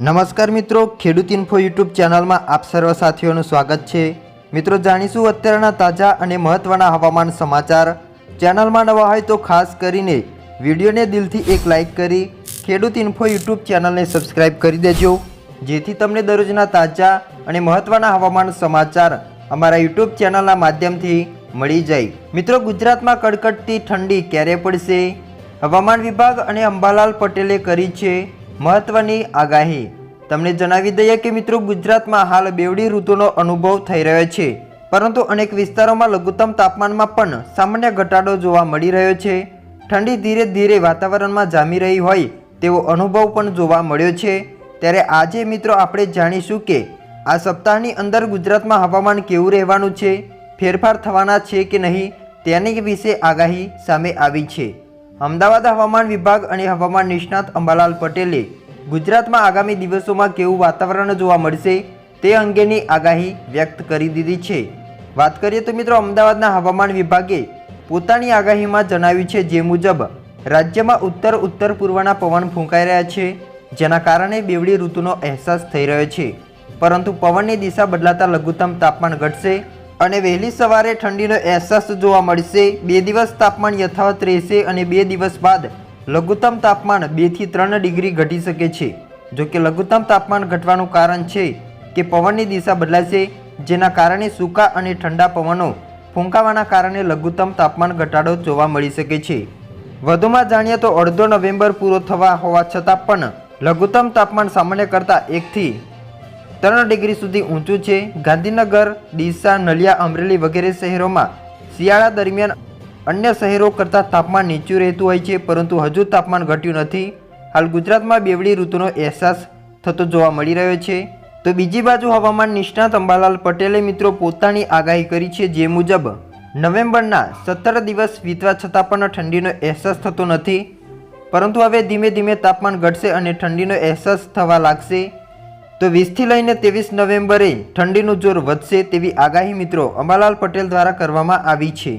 નમસ્કાર મિત્રો, ખેડૂત ઇન્ફો યુટ્યુબ ચેનલમાં આપ સર્વ સાથીઓનું સ્વાગત છે. મિત્રો, જાણીશું અત્યારના તાજા અને મહત્ત્વના હવામાન સમાચાર. ચેનલમાં નવા હોય તો ખાસ કરીને વિડીયોને દિલથી એક લાઇક કરી ખેડૂત ઇન્ફો યુટ્યુબ ચેનલને સબસ્ક્રાઇબ કરી દેજો. જેથી તમને દરરોજના તાજા અને મહત્ત્વના હવામાન સમાચાર અમારા યુટ્યુબ ચેનલના માધ્યમથી મળી જાય. મિત્રો, ગુજરાતમાં કડકડતી ઠંડી ક્યારે પડશે? હવામાન વિભાગ અને અંબાલાલ પટેલે કરી છે મહત્વની આગાહી. તમને જણાવી દઈએ કે મિત્રો, ગુજરાતમાં હાલ બેવડી ઋતુનો અનુભવ થઈ રહ્યો છે. પરંતુ અનેક વિસ્તારોમાં લઘુત્તમ તાપમાનમાં પણ સામાન્ય ઘટાડો જોવા મળી રહ્યો છે. ઠંડી ધીરે ધીરે વાતાવરણમાં જામી રહી હોય તેવો અનુભવ પણ જોવા મળ્યો છે. ત્યારે આજે મિત્રો આપણે જાણીશું કે આ સપ્તાહની અંદર ગુજરાતમાં હવામાન કેવું રહેવાનું છે, ફેરફાર થવાના છે કે નહીં તેની વિશે આગાહી સામે આવી છે. અમદાવાદ હવામાન વિભાગ અને હવામાન નિષ્ણાત અંબાલાલ પટેલે ગુજરાતમાં આગામી દિવસોમાં કેવું વાતાવરણ જોવા મળશે તે અંગેની આગાહી વ્યક્ત કરી દીધી છે. વાત કરીએ તો મિત્રો અમદાવાદના હવામાન વિભાગે પોતાની આગાહીમાં જણાવ્યું છે જે મુજબ રાજ્યમાં ઉત્તર ઉત્તર પૂર્વના પવન ફૂંકાઈ રહ્યા છે, જેના કારણે બેવડી ઋતુનો અહેસાસ થઈ રહ્યો છે. પરંતુ પવનની દિશા બદલાતા લઘુત્તમ તાપમાન ઘટશે અને વહેલી સવારે ઠંડીનો અહેસાસ જોવા મળશે. બે દિવસ તાપમાન યથાવત રહેશે અને બે દિવસ બાદ લઘુત્તમ તાપમાન બેથી ત્રણ ડિગ્રી ઘટી શકે છે. જો કે લઘુત્તમ તાપમાન ઘટવાનું કારણ છે કે પવનની દિશા બદલાશે, જેના કારણે સૂકા અને ઠંડા પવનો ફૂંકાવાના કારણે લઘુત્તમ તાપમાન ઘટાડો જોવા મળી શકે છે. વધુમાં જાણીએ તો અડધો નવેમ્બર પૂરો થવા હોવા છતાં પણ લઘુત્તમ તાપમાન સામાન્ય કરતાં એકથી ત્રણ ડિગ્રી સુધી ઊંચું છે. ગાંધીનગર, ડીસા, નલિયા, અમરેલી વગેરે શહેરોમાં શિયાળા દરમિયાન અન્ય શહેરો કરતાં તાપમાન નીચું રહેતું હોય છે, પરંતુ હજુ તાપમાન ઘટ્યું નથી. હાલ ગુજરાતમાં બેવડી ઋતુનો અહેસાસ થતો જોવા મળી રહ્યો છે. તો બીજી બાજુ હવામાન નિષ્ણાત અંબાલાલ પટેલે મિત્રો પોતાની આગાહી કરી છે જે મુજબ, નવેમ્બરના સત્તર દિવસ વીતવા છતાં પણ ઠંડીનો અહેસાસ થતો નથી. પરંતુ હવે ધીમે ધીમે તાપમાન ઘટશે અને ઠંડીનો અહેસાસ થવા લાગશે. તો વીસથી લઈને ત્રેવીસ નવેમ્બરે ઠંડીનું જોર વધશે તેવી આગાહી મિત્રો અંબાલાલ પટેલ દ્વારા કરવામાં આવી છે.